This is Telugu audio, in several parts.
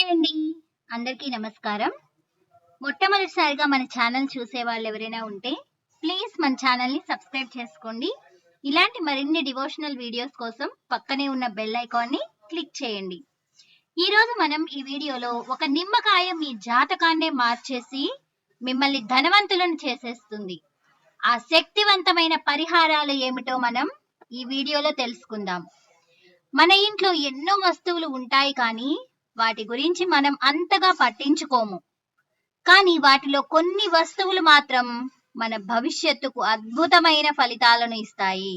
హాయ్ అండి. అందరికీ నమస్కారం. మొట్టమొదటిసారిగా మన ఛానల్ చూసే వాళ్ళు ఎవరైనా ఉంటే ప్లీజ్ మన ఛానల్ని సబ్స్క్రైబ్ చేసుకోండి. ఇలాంటి మరిన్ని డివోషనల్ వీడియోస్ కోసం పక్కనే ఉన్న బెల్ ఐకాన్ని క్లిక్ చేయండి. ఈ రోజు మనం ఈ వీడియోలో ఒక నిమ్మకాయ మీ జాతకాన్నే మార్చేసి మిమ్మల్ని ధనవంతులను చేసేస్తుంది. ఆ శక్తివంతమైన పరిహారాలు ఏమిటో మనం ఈ వీడియోలో తెలుసుకుందాం. మన ఇంట్లో ఎన్నో వస్తువులు ఉంటాయి కానీ వాటి గురించి మనం అంతగా పట్టించుకోము. కానీ వాటిలో కొన్ని వస్తువులు మాత్రం మన భవిష్యత్తుకు అద్భుతమైన ఫలితాలను ఇస్తాయి.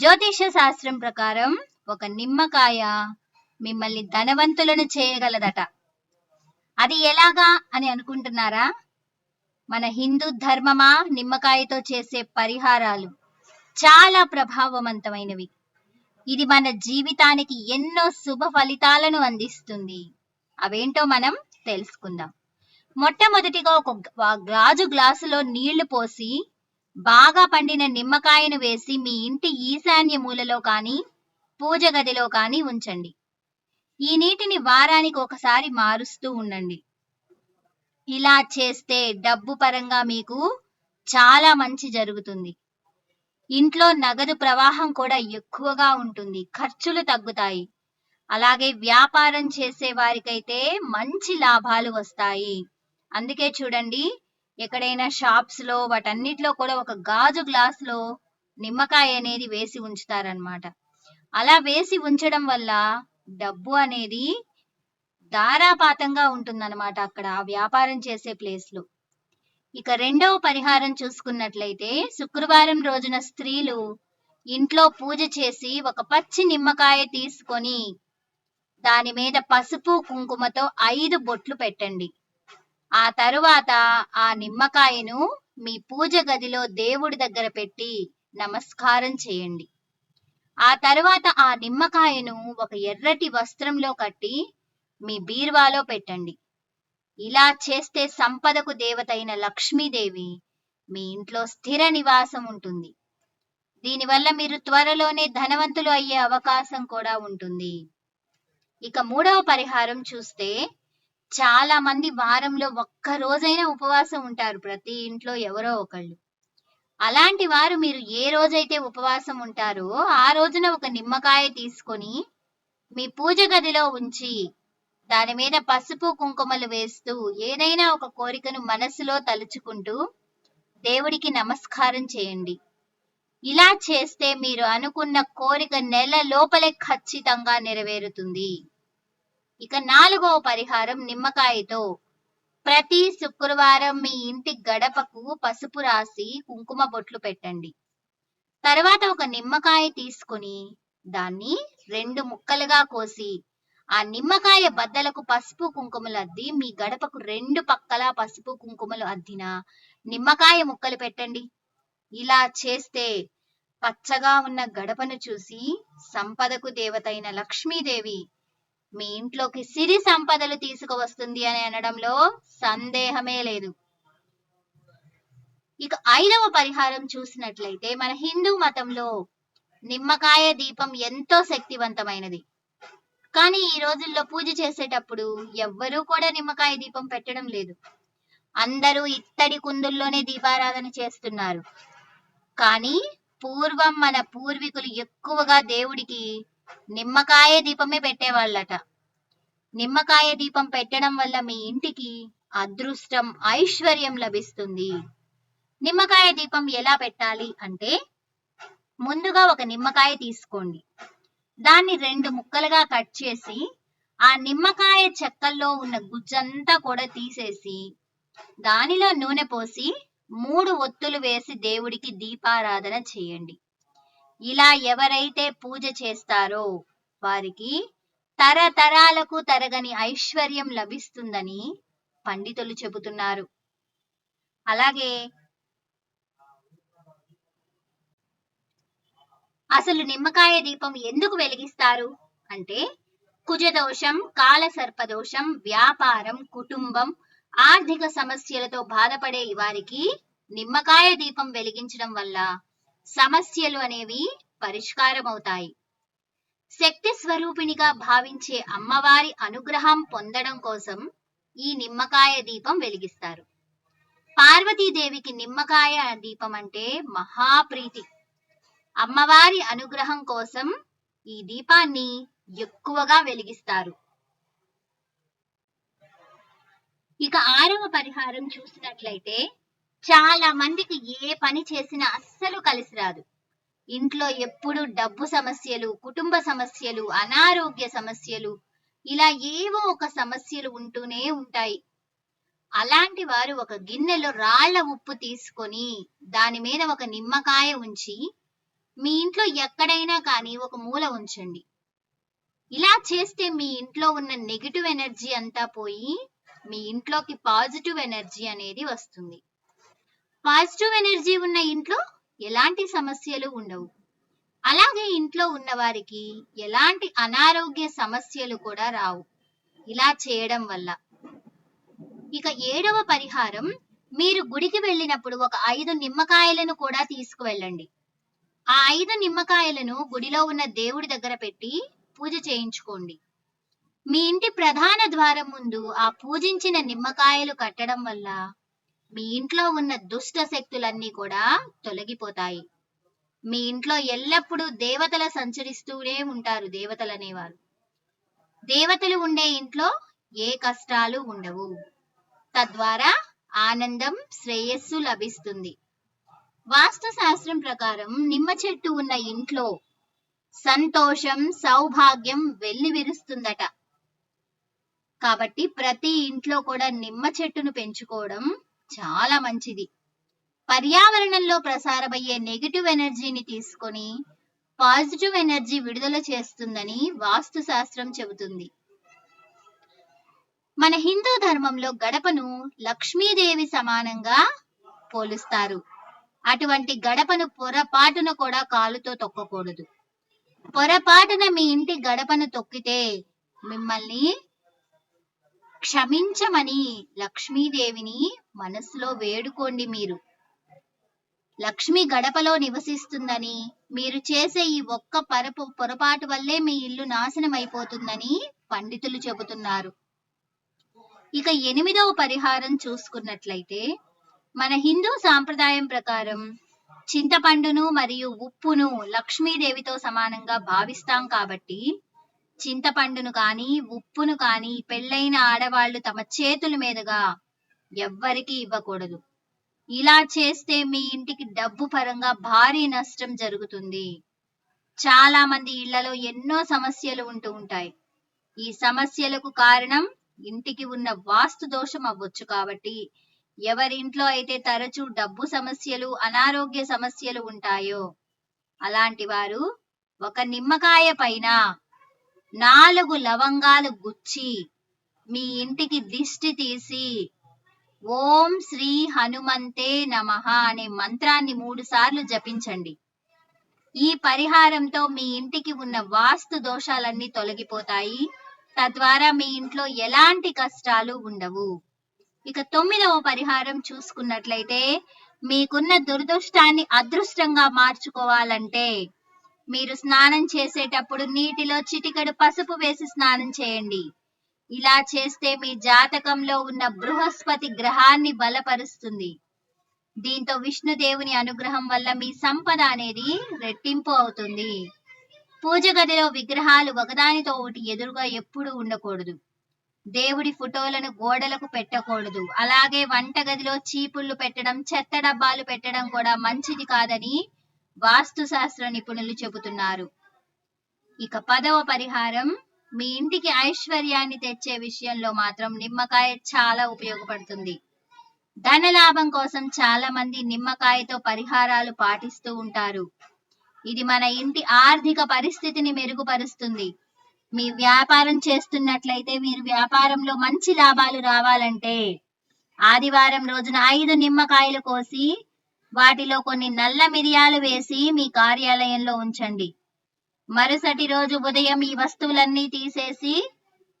జ్యోతిష శాస్త్రం ప్రకారం ఒక నిమ్మకాయ మిమ్మల్ని ధనవంతులను చేయగలదట. అది ఎలాగా అని అనుకుంటున్నారా? మన హిందూ ధర్మమా నిమ్మకాయతో చేసే పరిహారాలు? చాలా ప్రభావవంతమైనవి. ఇది మన జీవితానికి ఎన్నో శుభ ఫలితాలను అందిస్తుంది. అవేంటో మనం తెలుసుకుందాం. మొట్టమొదటిగా ఒక గాజు గ్లాసులో నీళ్ళు పోసి బాగా పండిన నిమ్మకాయను వేసి మీ ఇంటి ఈశాన్య మూలలో కానీ పూజ గదిలో కానీ ఉంచండి. ఈ నీటిని వారానికి ఒకసారి మారుస్తూ ఉండండి. ఇలా చేస్తే డబ్బు పరంగా మీకు చాలా మంచి జరుగుతుంది. ఇంట్లో నగదు ప్రవాహం కూడా ఎక్కువగా ఉంటుంది. ఖర్చులు తగ్గుతాయి. అలాగే వ్యాపారం చేసే వారికైతే మంచి లాభాలు వస్తాయి. అందుకే చూడండి ఎక్కడైనా షాప్స్లో వాటన్నిటిలో కూడా ఒక గాజు గ్లాస్లో నిమ్మకాయ అనేది వేసి ఉంచుతారనమాట అలా వేసి ఉంచడం వల్ల డబ్బు అనేది ధారాపాతంగా ఉంటుందన్నమాట అక్కడ ఆ వ్యాపారం చేసే ప్లేస్లో ఇక రెండవ పరిహారం చూసుకున్నట్లయితే శుక్రవారం రోజున స్త్రీలు ఇంట్లో పూజ చేసి ఒక పచ్చి నిమ్మకాయ తీసుకొని దాని మీద పసుపు కుంకుమతో ఐదు బొట్లు పెట్టండి. ఆ తరువాత ఆ నిమ్మకాయను మీ పూజ గదిలో దేవుడి దగ్గర పెట్టి నమస్కారం చేయండి. ఆ తరువాత ఆ నిమ్మకాయను ఒక ఎర్రటి వస్త్రంలో కట్టి మీ బీరువాలో పెట్టండి. ఇలా చేస్తే సంపదకు దేవతైన లక్ష్మీదేవి మీ ఇంట్లో స్థిర నివాసం ఉంటుంది. దీనివల్ల మీరు త్వరలోనే ధనవంతులు అయ్యే అవకాశం కూడా ఉంటుంది. ఇక మూడవ పరిహారం చూస్తే చాలా మంది వారంలో ఒక్క రోజైనా ఉపవాసం ఉంటారు. ప్రతి ఇంట్లో ఎవరో ఒకళ్ళు. అలాంటి వారు మీరు ఏ రోజైతే ఉపవాసం ఉంటారో ఆ రోజున ఒక నిమ్మకాయ తీసుకొని మీ పూజ గదిలో ఉంచి దాని మీద పసుపు కుంకుమలు వేస్తూ ఏదైనా ఒక కోరికను మనసులో తలుచుకుంటూ దేవుడికి నమస్కారం చేయండి. ఇలా చేస్తే మీరు అనుకున్న కోరిక నెల లోపలే ఖచ్చితంగా నెరవేరుతుంది. ఇక నాలుగవ పరిహారం నిమ్మకాయతో. ప్రతి శుక్రవారం మీ ఇంటి గడపకు పసుపు రాసి కుంకుమ బొట్లు పెట్టండి. తర్వాత ఒక నిమ్మకాయ తీసుకుని దాన్ని రెండు ముక్కలుగా కోసి ఆ నిమ్మకాయ బద్దలకు పసుపు కుంకుమలు అద్ది మీ గడపకు రెండు పక్కల పసుపు కుంకుమలు అద్దిన నిమ్మకాయ ముక్కలు పెట్టండి. ఇలా చేస్తే పచ్చగా ఉన్న గడపను చూసి సంపదకు దేవతైన లక్ష్మీదేవి మీ ఇంట్లోకి సిరి సంపదలు తీసుకువస్తుంది అని అనడంలో సందేహమే లేదు. ఇక ఐదవ పరిహారం చూసినట్లయితే మన హిందూ మతంలో నిమ్మకాయ దీపం ఎంతో శక్తివంతమైనది. కానీ ఈ రోజుల్లో పూజ చేసేటప్పుడు ఎవ్వరూ కూడా నిమ్మకాయ దీపం పెట్టడం లేదు. అందరూ ఇత్తడి కుందుల్లోనే దీపారాధన చేస్తున్నారు. కానీ పూర్వం మన పూర్వీకులు ఎక్కువగా దేవుడికి నిమ్మకాయ దీపమే పెట్టేవాళ్ళట. నిమ్మకాయ దీపం పెట్టడం వల్ల మీ ఇంటికి అదృష్టం ఐశ్వర్యం లభిస్తుంది. నిమ్మకాయ దీపం ఎలా పెట్టాలి అంటే ముందుగా ఒక నిమ్మకాయ తీసుకోండి. దాన్ని రెండు ముక్కలుగా కట్ చేసి ఆ నిమ్మకాయ చెక్కల్లో ఉన్న గుజ్జంతా కూడా తీసేసి దానిలో నూనె పోసి మూడు ఒత్తులు వేసి దేవుడికి దీపారాధన చేయండి. ఇలా ఎవరైతే పూజ చేస్తారో వారికి తరతరాలకు తరగని ఐశ్వర్యం లభిస్తుందని పండితులు చెబుతున్నారు. అలాగే అసలు నిమ్మకాయ దీపం ఎందుకు వెలిగిస్తారు? అంటే కుజదోషం కాల సర్పదోషం వ్యాపారం కుటుంబం ఆర్థిక సమస్యలతో బాధపడే వారికి నిమ్మకాయ దీపం వెలిగించడం వల్ల సమస్యలు అనేవి పరిష్కారమవుతాయి. శక్తి స్వరూపిణిగా భావించే అమ్మవారి అనుగ్రహం పొందడం కోసం ఈ నిమ్మకాయ దీపం వెలిగిస్తారు. పార్వతీదేవికి నిమ్మకాయ దీపం అంటే మహాప్రీతి అమ్మవారి అనుగ్రహం కోసం ఈ దీపాన్ని ఎక్కువగా వెలిగిస్తారు. ఇక ఆరవ పరిహారం చూసినట్లయితే చాలా మందికి ఏ పని చేసినా అస్సలు కలిసి రాదు. ఇంట్లో ఎప్పుడు డబ్బు సమస్యలు కుటుంబ సమస్యలు అనారోగ్య సమస్యలు ఇలా ఏవో ఒక సమస్యలు ఉంటూనే ఉంటాయి. అలాంటి వారు ఒక గిన్నెలో రాళ్ళ ఉప్పు తీసుకొని దాని మీద ఒక నిమ్మకాయ ఉంచి మీ ఇంట్లో ఎక్కడైనా కానీ ఒక మూల ఉంచండి. ఇలా చేస్తే మీ ఇంట్లో ఉన్న నెగిటివ్ ఎనర్జీ అంతా పోయి మీ ఇంట్లోకి పాజిటివ్ ఎనర్జీ అనేది వస్తుంది. పాజిటివ్ ఎనర్జీ ఉన్న ఇంట్లో ఎలాంటి సమస్యలు ఉండవు. అలాగే ఇంట్లో ఉన్న వారికి ఎలాంటి అనారోగ్య సమస్యలు కూడా రావు. ఇలా చేయడం వల్ల. ఇక ఏడవ పరిహారం మీరు గుడికి వెళ్ళినప్పుడు ఒక ఐదు నిమ్మకాయలను కూడా తీసుకువెళ్ళండి. ఆ ఐదు నిమ్మకాయలను గుడిలో ఉన్న దేవుడి దగ్గర పెట్టి పూజ చేయించుకోండి. మీ ఇంటి ప్రధాన ద్వారం ముందు ఆ పూజించిన నిమ్మకాయలు కట్టడం వల్ల మీ ఇంట్లో ఉన్న దుష్ట శక్తులన్నీ కూడా తొలగిపోతాయి. మీ ఇంట్లో ఎల్లప్పుడూ దేవతల సంచరిస్తూనే ఉంటారు దేవతలు అనేవారు. దేవతలు ఉండే ఇంట్లో ఏ కష్టాలు ఉండవు. తద్వారా ఆనందం శ్రేయస్సు లభిస్తుంది. వాస్తు శాస్త్రం ప్రకారం నిమ్మ చెట్టు ఉన్న ఇంట్లో సంతోషం సౌభాగ్యం వెల్లివిరుస్తుందట కాబట్టి ప్రతి ఇంట్లో కూడా నిమ్మ చెట్టును పెంచుకోవడం చాలా మంచిది. పర్యావరణంలో ప్రసారమయ్యే నెగిటివ్ ఎనర్జీని తీసుకొని పాజిటివ్ ఎనర్జీ విడుదల చేస్తుందని వాస్తు శాస్త్రం చెబుతుంది. మన హిందూ ధర్మంలో గడపను లక్ష్మీదేవి సమానంగా పోలుస్తారు. అటువంటి గడపను పొరపాటున కూడా కాలుతో తొక్కకూడదు. పొరపాటున మీ ఇంటి గడపను తొక్కితే మిమ్మల్ని క్షమించమని లక్ష్మీదేవిని మనసులో వేడుకోండి మీరు. లక్ష్మి గడపలో నివసిస్తుందని మీరు చేసే ఈ ఒక్క పరపు పొరపాటు వల్లే మీ ఇల్లు నాశనం అయిపోతుందని పండితులు చెబుతున్నారు. ఇక ఎనిమిదవ పరిహారం చూసుకున్నట్లయితే మన హిందూ సాంప్రదాయం ప్రకారం చింతపండును మరియు ఉప్పును లక్ష్మీదేవితో సమానంగా భావిస్తాం కాబట్టి చింతపండును కానీ ఉప్పును కానీ పెళ్ళైన ఆడవాళ్ళు తమ చేతుల మీదుగా ఎవ్వరికీ ఇవ్వకూడదు. ఇలా చేస్తే మీ ఇంటికి డబ్బు పరంగా భారీ నష్టం జరుగుతుంది. చాలా మంది ఇళ్ళలో ఎన్నో సమస్యలు ఉంటూ ఉంటాయి. ఈ సమస్యలకు కారణం ఇంటికి ఉన్న వాస్తు దోషం అవ్వచ్చు కాబట్టి ఎవరింట్లో అయితే తరచూ డబ్బు సమస్యలు అనారోగ్య సమస్యలు ఉంటాయో అలాంటి వారు ఒక నిమ్మకాయ పైన నాలుగు లవంగాలు గుచ్చి మీ ఇంటికి దిష్టి తీసి ఓం శ్రీ హనుమంతే నమః అనే మంత్రాన్ని మూడు సార్లు జపించండి. ఈ పరిహారంతో మీ ఇంటికి ఉన్న వాస్తు దోషాలన్నీ తొలగిపోతాయి. తద్వారా మీ ఇంట్లో ఎలాంటి కష్టాలు ఉండవు. ఇక తొమ్మిదవ పరిహారం చూసుకున్నట్లయితే మీకున్న దురదృష్టాన్ని అదృష్టంగా మార్చుకోవాలంటే మీరు స్నానం చేసేటప్పుడు నీటిలో చిటికెడు పసుపు వేసి స్నానం చేయండి. ఇలా చేస్తే మీ జాతకంలో ఉన్న బృహస్పతి గ్రహాన్ని బలపరుస్తుంది. దీంతో విష్ణుదేవుని అనుగ్రహం వల్ల మీ సంపద అనేది రెట్టింపు అవుతుంది. పూజ గదిలో విగ్రహాలు ఒకదానితో ఒకటి ఎదురుగా ఎప్పుడూ ఉండకూడదు. దేవుడి ఫోటోలను గోడలకు పెట్టకూడదు. అలాగే వంటగదిలో చీపుళ్ళు పెట్టడం చెత్త డబ్బాలు పెట్టడం కూడా మంచిది కాదని వాస్తు శాస్త్ర నిపుణులు చెబుతున్నారు. ఇక పదవ పరిహారం మీ ఇంటికి ఐశ్వర్యాన్ని తెచ్చే విషయంలో మాత్రం నిమ్మకాయ చాలా ఉపయోగపడుతుంది. ధన లాభం కోసం చాలా మంది నిమ్మకాయతో పరిహారాలు పాటిస్తూ ఉంటారు. ఇది మన ఇంటి ఆర్థిక పరిస్థితిని మెరుగుపరుస్తుంది. మీ వ్యాపారం చేస్తున్నట్లయితే మీరు వ్యాపారంలో మంచి లాభాలు రావాలంటే ఆదివారం రోజున ఐదు నిమ్మకాయలు కోసి వాటిలో కొన్ని నల్ల మిరియాలు వేసి మీ కార్యాలయంలో ఉంచండి. మరుసటి రోజు ఉదయం ఈ వస్తువులన్నీ తీసేసి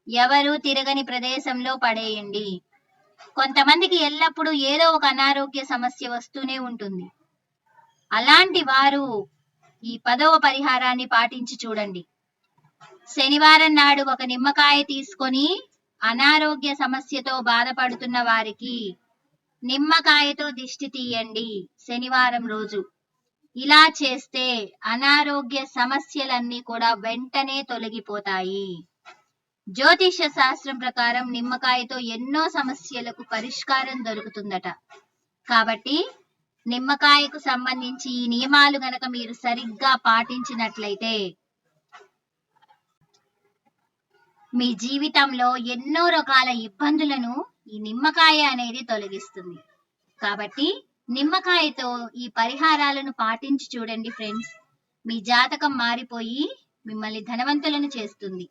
ఎవరు తిరగని ప్రదేశంలో పడేయండి. కొంతమందికి ఎల్లప్పుడూ ఏదో ఒక అనారోగ్య సమస్య వస్తూనే ఉంటుంది. అలాంటి వారు ఈ పదవ పరిహారాన్ని పాటించి చూడండి. శనివారం నాడు ఒక నిమ్మకాయ తీసుకొని అనారోగ్య సమస్యతో బాధపడుతున్న వారికి నిమ్మకాయతో దిష్టి తీయండి శనివారం రోజు. ఇలా చేస్తే అనారోగ్య సమస్యలన్నీ కూడా వెంటనే తొలగిపోతాయి. జ్యోతిష శాస్త్రం ప్రకారం నిమ్మకాయతో ఎన్నో సమస్యలకు పరిష్కారం దొరుకుతుందట. కాబట్టి నిమ్మకాయకు సంబంధించి ఈ నియమాలు గనక మీరు సరిగ్గా పాటించినట్లయితే మీ జీవితంలో ఎన్నో రకాల ఇబ్బందులను ఈ నిమ్మకాయ అనేది తొలగిస్తుంది. కాబట్టి నిమ్మకాయతో ఈ పరిహారాలను పాటించి చూడండి ఫ్రెండ్స్. మీ జాతకం మారిపోయి మిమ్మల్ని ధనవంతులను చేస్తుంది.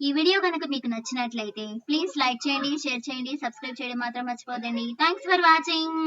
ఈ వీడియో కనుక మీకు నచ్చినట్లయితే ప్లీజ్ లైక్ చేయండి షేర్ చేయండి సబ్స్క్రైబ్ చేయడం మాత్రం మర్చిపోదండి థ్యాంక్స్ ఫర్ వాచింగ్.